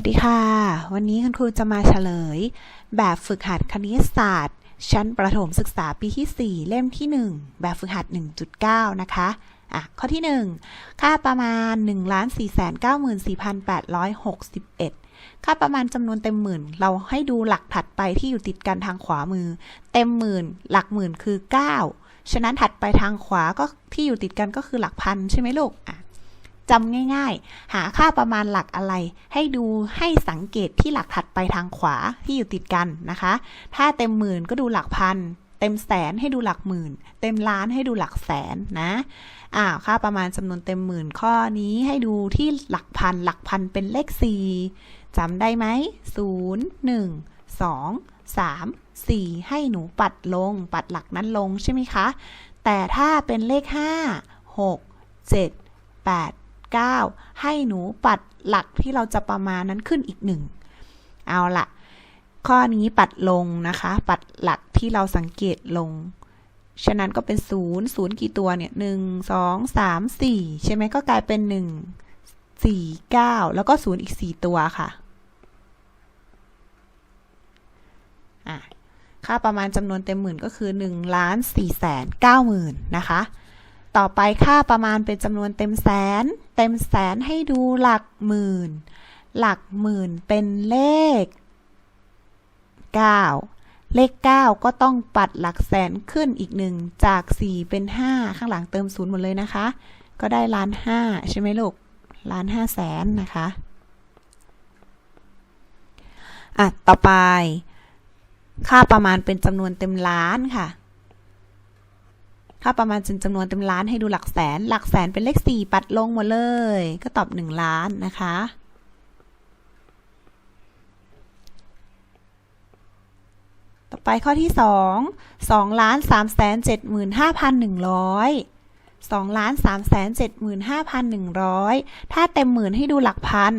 วัสดีค่ะ วันนี้คุณครูจะมาเฉลย แบบฝึกหัดคณิตศาสตร์ ชั้นประถมศึกษาปีที่ 4 เล่มที่ 1 แบบฝึกหัด 1.9 นะคะอะข้อที่ 1 ค่าประมาณ 1 4 9 4 8 6 1 ค่าประมาณจำนวนเต็มหมื่น เราให้ดูหลักถัดไปที่อยู่ติดกันทางขวามือ เต็มหมื่น หลักหมื่นคือ 9 ฉะนั้นถัดไปทางขวาก็ที่อยู่ติดกันก็คือหลักพันใช่ไหมลูกอะ จำง่ายๆ หาค่าประมาณหลักอะไร ให้ดูให้สังเกตที่หลักถัดไปทางขวาที่อยู่ติดกันนะคะ ถ้าเต็มหมื่นก็ดูหลักพัน เต็มแสนให้ดูหลักหมื่น เต็มล้านให้ดูหลักแสนนะอ้าวค่าประมาณจำนวนเต็มหมื่นข้อนี้ให้ดูที่หลักพัน หลักพันเป็นเลข4จำได้ไหม0 1 2 3 4ให้หนูปัดลง ปัดหลักนั้นลงใช่ไหมคะ แต่ถ้าเป็นเลข5 6 7 8 9 ให้หนูปัดหลักที่เราจะประมาณนั้นขึ้นอีกหนึ่งเอาละข้อนี้ปัดลงนะคะ ปัดหลักที่เราสังเกตลง ฉะนั้นก็เป็นศูนย์ศูนย์กี่ตัวเนี่ยหนึ่งสองสามสี่ใช่ไหมก็กลายเป็นหนึ่งสี่เก้าแล้วก็ศูนย์อีกสี่ตัวค่ะอะค่าประมาณจำนวนเต็มหมื่นก็คือ1ล้าน4แสน9หมื่นนะคะ ต่อไปค่าประมาณเป็นจำนวนเต็มแสน เต็มแสนให้ดูหลักหมื่น หลักหมื่นเป็นเลข 9 เลข 9 ก็ต้องปัดหลักแสนขึ้นอีกหนึ่งจาก 4 เป็น 5 ข้างหลังเติมศูนย์หมดเลยนะคะ ก็ได้ล้านห้าใช่ไหมลูกล้านห้าแสนนะคะอะต่อไป ค่าประมาณเป็นจำนวนเต็มล้านค่ะ ค่าประมาณเป็นจำนวนเต็มล้านให้ดูหลักแสน หลักแสนเป็นเลข4ปัดลงหมดเลย ก็ตอบ1ล้านนะคะ ต่อไปข้อที่2 2ล้าน3แสน75,100 2ล้าน3แสน75,100ถ้าเต็มหมื่นให้ดูหลักพัน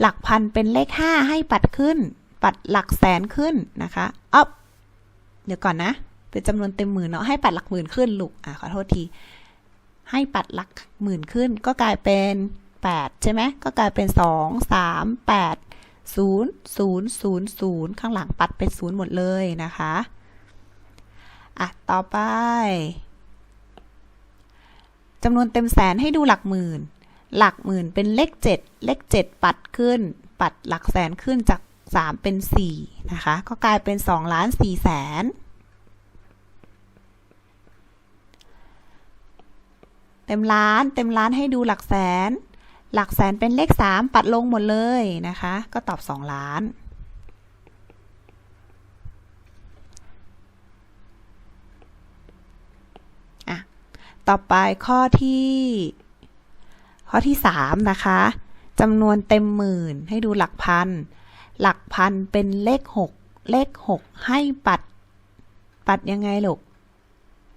หลักพันเป็นเลข5ให้ปัดขึ้น ปัดหลักแสนขึ้นนะคะอ๊อเดี๋ยวก่อนนะ เป็นจำนวนเต็มหมื่นเนาะให้ปัดหลักหมื่นขึ้นลูกอะขอโทษที ให้ปัดหลักหมื่นขึ้น ก็กลายเป็น 8 ใช่ไหมก็กลายเป็น 2 3 8 0 0 0 0 ข้างหลังปัดเป็น0หมดเลยนะคะอะต่อไปจำนวนเต็มแสนให้ดูหลักหมื่น หลักหมื่นเป็นเลข7เลข7ปัดขึ้น ปัดหลักแสนขึ้นจาก3เป็น4นะคะ ก็กลายเป็น2ล้าน4แสน ต็มล้าน เต็มล้านให้ดูหลักแสน หลักแสนเป็นเลข 3 ปัดลงหมดเลยนะคะ ก็ตอบ 2 ล้าน อะ ต่อไปข้อที่ ข้อที่ 3 นะคะจำนวนเต็มหมื่นให้ดูหลักพัน หลักพันเป็นเลข 6 เลข 6 ให้ปัด ปัดยังไงลูก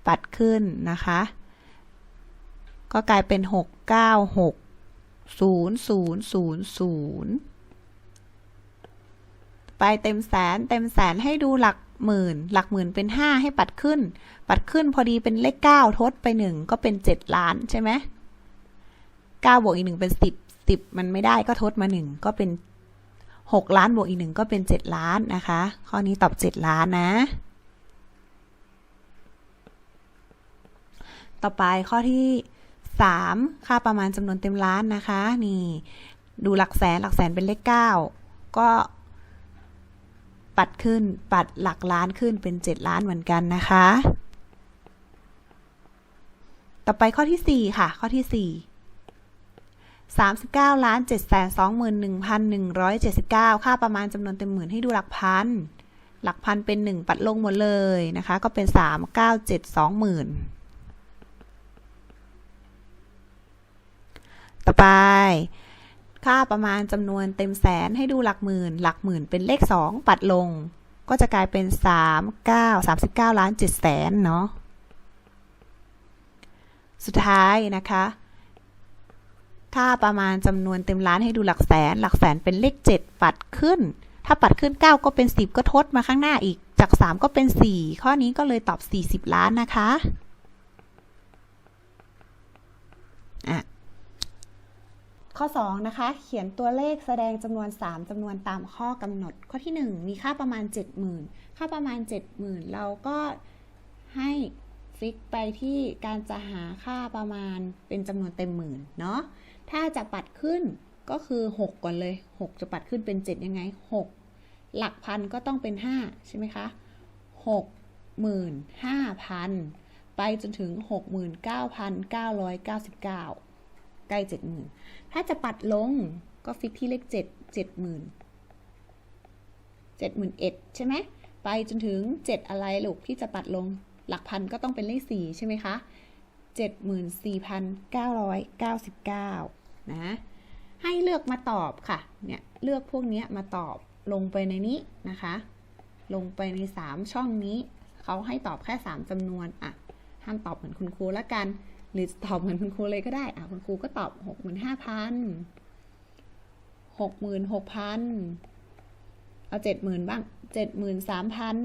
ปัดขึ้นนะคะ ก็กลายเป็น 6 9 6 0 0 0 0 ไปเต็มแสนเต็มแสนให้ดูหลักหมื่น หลักหมื่นเป็น 5 ให้ปัดขึ้น ปัดขึ้นพอดีเป็นเลข 9 ทดไป 1 ก็เป็น 7 ล้านใช่ไหม9บวกอีก 1 เป็น 10 10 มันไม่ได้ก็ทดมา 1 ก็เป็น 6 ล้านบวกอีก 1 ก็เป็น 7 ล้านนะคะ ข้อนี้ตอบ 7 ล้านนะต่อไปข้อที่ 3 ค่าประมาณจำนวนเต็มล้านนะคะ นี่ดูหลักแสนหลักแสนเป็นเลข 9 ก็ปัดขึ้นปัดหลักล้านขึ้นเป็น 7 ล้านเหมือนกันนะคะ ต่อไปข้อที่ 4 ค่ะ ข้อที่ 4 39ล้าน7 2 1 1 7 9 ค่าประมาณจำนวนเต็มหมื่นให้ดูหลักพัน หลักพันเป็น 1 ปัดลงหมดเลยนะคะ ก็เป็น 3 9 7 2หมื่น ต่อไป ค่าประมาณจำนวนเต็มแสนให้ดูหลักหมื่น หลักหมื่นเป็นเลข 2 ปัดลง ก็จะกลายเป็น 3 9 39 ล้าน7แสนเนาะสุดท้ายนะคะค่าประมาณจำนวนเต็มล้านให้ดูหลักแสน หลักแสนเป็นเลข 7 ปัดขึ้น ถ้าปัดขึ้น 9 ก็เป็น 10 ก็ทดมาข้างหน้าอีก จาก 3 ก็เป็น 4 ข้อนี้ก็เลยตอบ 40 ล้านนะคะ ข้อ 2 นะคะ เขียนตัวเลขแสดงจำนวน 3จำนวนตามข้อกำหนด ข้อที่ 1 มีค่าประมาณ 70,000 ค่าประมาณ 70,000 เราก็ให้ฟิกไปที่การจะหาค่าประมาณเป็นจำนวนเต็มหมื่นเนาะ ถ้าจะปัดขึ้นก็คือ 6 ก่อนเลย 6 จะปัดขึ้นเป็น 7 ยังไง 6 หลักพันก็ต้องเป็น 5 ใช่ไหมคะ 65,000 ไปจนถึง 69,999 ใกล้70,000ถ้าจะปัดลงก็ฟิกที่เลข7 70,000 71,000ใช่ไหมไปจนถึง7อะไรลูกที่จะปัดลงหลักพันก็ต้องเป็นเลข4ใช่ไหมคะ74,999นสี่พันเก้าร้อยเก้าสิบเก้านะให้เลือกมาตอบค่ะ เนี่ยเลือกพวกเนี้ยมาตอบลงไปในนี้นะคะ ลงไปใน 3 ช่องนี้ เขาให้ตอบแค่ 3จำนวนอะ ห้ามตอบเหมือนคุณครูละกัน หรือตอบเหมือนคุณครูเลยก็ได้อะคุณครูก็ตอบ65,000 66,000เอา70,000บ้าง73,000นสามพัน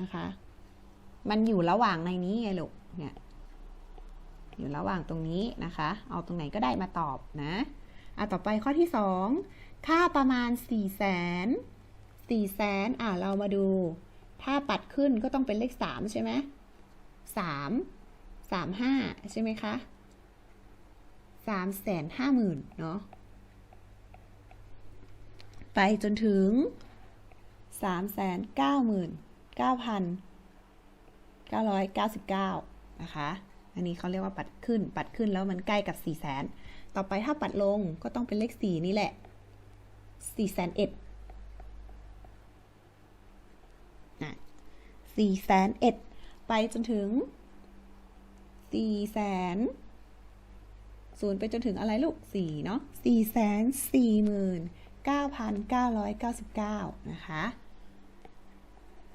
นะคะ มันอยู่ระหว่างในนี้ไงลูกเนี่ยอยู่ระหว่างตรงนี้นะคะ เอาตรงไหนก็ได้มาตอบนะอะต่อไปข้อที่2ค่าประมาณ4 0 0แสน4แสนอะเรามาดู ถ้าปัดขึ้นก็ต้องเป็นเลข3ใช่ไหม 3 3 5 ใช่ไหมคะ3แสนห้าหมื่นเนาะไปจนถึง 3 9 9 9 999 นะคะ อันนี้เขาเรียกว่าปัดขึ้น ปัดขึ้นแล้วมันใกล้กับ 4 0 0แสนต่อไปถ้าปัดลงก็ต้องเป็นเลข 4 นี่แหละ 4 0 0 0 0 1อะ4 0 0 0 1 ไปจนถึง4 0 0 0 0ศูนย์ไปจนถึงอะไรลูก4เนาะ4 4 9 9 9 9นเก้าพันเก้าร้อยเก้าสิบเก้านะคะ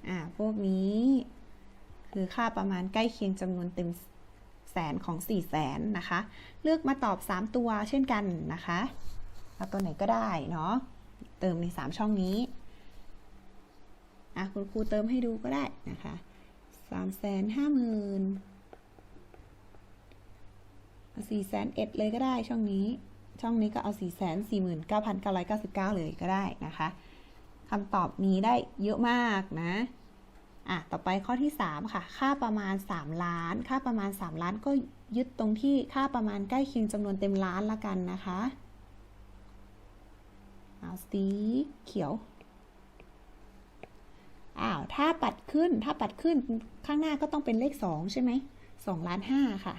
อ่า พวกนี้คือค่าประมาณใกล้เคียงจำนวนเต็มแสนของ4 0 0แสนนะคะ เลือกมาตอบ3ตัวเช่นกันนะคะเอาตัวไหนก็ได้เนาะ เติมใน3ช่องนี้ อะคุณครูเติมให้ดูก็ได้นะคะ 3 5 0 0 0 0 4 0 0 0 0เอ็ดเลยก็ได้ช่องนี้ ช่องนี้ก็เอา4 4 9 9 9 9เก้าพันเก้าร้อยเก้าสิบเก้าเลยก็ได้นะคะคำตอบมีได้เยอะมากนะอะต่อไปข้อที่ 3 ค่ะ ค่าประมาณ 3 ล้าน ค่าประมาณ 3 ล้านก็ยึดตรงที่ค่าประมาณใกล้เคียงจำนวนเต็มล้านละกันนะคะ เอาสีเขียว อ้าวถ้าปัดขึ้นถ้าปัดขึ้นข้างหน้าก็ต้องเป็นเลข2ใช่ไหม2ล้าน5ค่ะ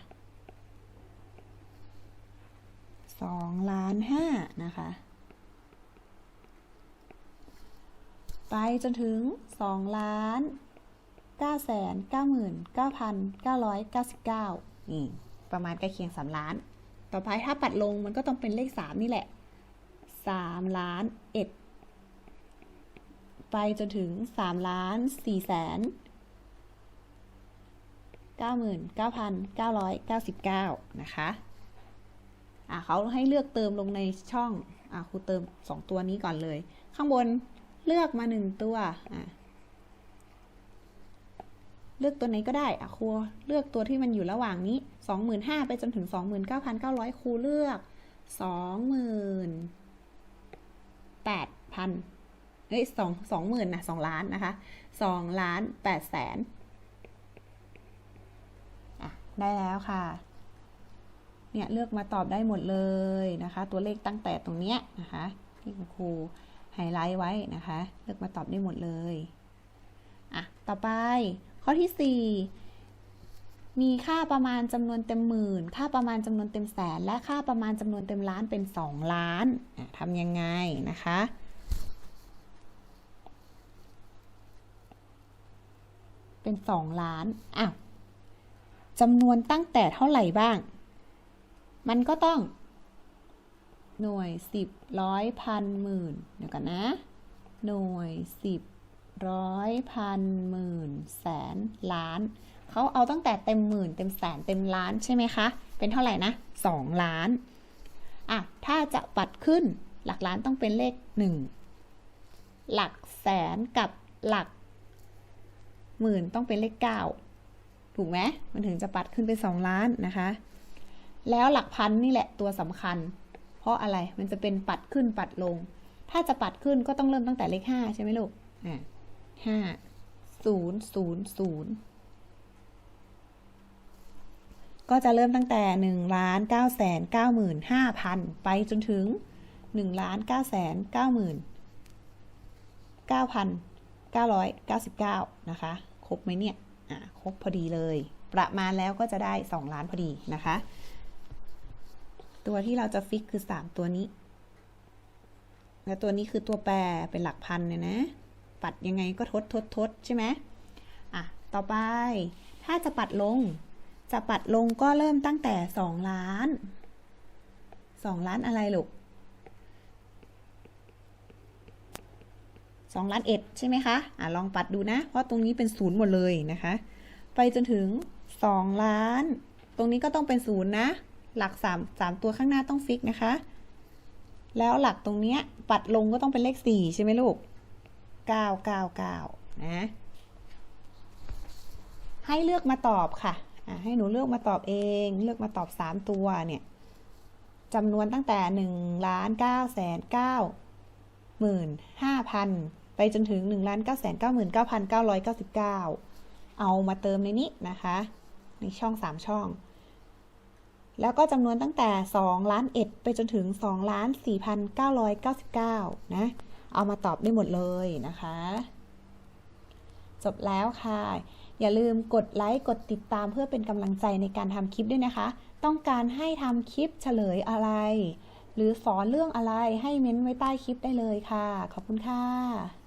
2ล้าน5นะคะ ไปจนถึง2ล้าน9แสน9หมื่น9,999นี่ประมาณใกล้เคียง3ล้าน ต่อไปถ้าปัดลงมันก็ต้องเป็นเลข3นี่แหละ3ล้านเอ็ด ไปจนถึง3ล้าน4แสน99,999 นะคะ อะเขาให้เลือกเติมลงในช่อง อะครูเติม 2 ตัวนี้ก่อนเลย ข้างบนเลือกมา 1 ตัว อะเลือกตัวไหนก็ได้อะครูเลือกตัวที่มันอยู่ระหว่างนี้ 25,000 ไปจนถึง 29,900 ครูเลือก28,000 เฮ้ยสองสองหมื่นนะสองล้านนะคะสองล้านแปดแสนอะได้แล้วค่ะ เนี่ยเลือกมาตอบได้หมดเลยนะคะ ตัวเลขตั้งแต่ตรงเนี้ยนะคะที่คุณครูไฮไลท์ไว้นะคะ เลือกมาตอบได้หมดเลยอะต่อไปข้อที่ 4 มีค่าประมาณจำนวนเต็มหมื่น ค่าประมาณจำนวนเต็มแสน และค่าประมาณจำนวนเต็มล้านเป็น 2 ล้านทำยังไงนะคะ เป็น 2 ล้านอะจำนวนตั้งแต่เท่าไหร่บ้าง มันก็ต้อง หน่วย 10ร้อยพันหมื่นเดี๋ยวกันนะ หน่วย 10ร้อยพันหมื่นแสนล้าน เขาเอาตั้งแต่เต็มหมื่น เต็มแสนเต็มล้านใช่ไหมคะ เป็นเท่าไหร่นะ 2 ล้านอะถ้าจะปัดขึ้นหลักล้านต้องเป็นเลข 1 หลักแสนกับหลัก หมื่นต้องเป็นเลข9ถูกไหมมันถึงจะปัดขึ้นเป็น2ล้านนะคะ แล้วหลักพันนี่แหละตัวสำคัญ เพราะอะไรมันจะเป็นปัดขึ้นปัดลง ถ้าจะปัดขึ้นก็ต้องเริ่มตั้งแต่เลขห้าใช่ไหมลูกอ่าห้าศูนย์ศูนย์ศูนย์ก็จะเริ่มตั้งแต่หนึ่งล้านเก้าแสนเก้าหมื่นห้าพันไปจนถึงหนึ่งล้านเก้าแสนเก้าหมื่นเก้าพัน เก้าร้อยเก้าสิบเก้านะคะ ครบไหมเนี่ย อ่าครบพอดีเลย ประมาณแล้วก็จะได้สองล้านพอดีนะคะ ตัวที่เราจะฟิกคือสามตัวนี้ แล้วตัวนี้คือตัวแปรเป็นหลักพันเนี่ยนะ ปัดยังไงก็ทดทดทดใช่ไหมอะ ต่อไป ถ้าจะปัดลง จะปัดลงก็เริ่มตั้งแต่สองล้านสองล้านอะไรลูก สองล้านเอ็ดใช่ไหมคะอะลองปัดดูนะ เพราะตรงนี้เป็นศูนย์หมดเลยนะคะ ไปจนถึงสองล้าน ตรงนี้ก็ต้องเป็นศูนย์นะ หลักสามสามตัวข้างหน้าต้องฟิกนะคะ แล้วหลักตรงเนี้ยปัดลงก็ต้องเป็นเลขสี่ใช่ไหมลูกเก้าเก้าเก้านะ ให้เลือกมาตอบค่ะอะ ให้หนูเลือกมาตอบเอง เลือกมาตอบสามตัวเนี่ยจำนวนตั้งแต่หนึ่งล้านเก้าแสนเก้าหมื่นห้าพัน ไปจนถึงหนึ่งล้านเก้าแสนเก้าหมื่นเก้าพันเก้าร้อยเก้าสิบเก้าเอามาเติมในนี้นะคะ ในช่องสามช่อง แล้วก็จำนวนตั้งแต่2ล้านเอ็ดไปจนถึง2ล้าน4,999นะ เอามาตอบได้หมดเลยนะคะ จบแล้วค่ะ อย่าลืมกดไลค์ กดติดตามเพื่อเป็นกำลังใจในการทำคลิปด้วยนะคะ ต้องการให้ทำคลิปเฉลยอะไรหรือสอนเรื่องอะไรให้เม้นไว้ใต้คลิปได้เลยค่ะ ขอบคุณค่ะ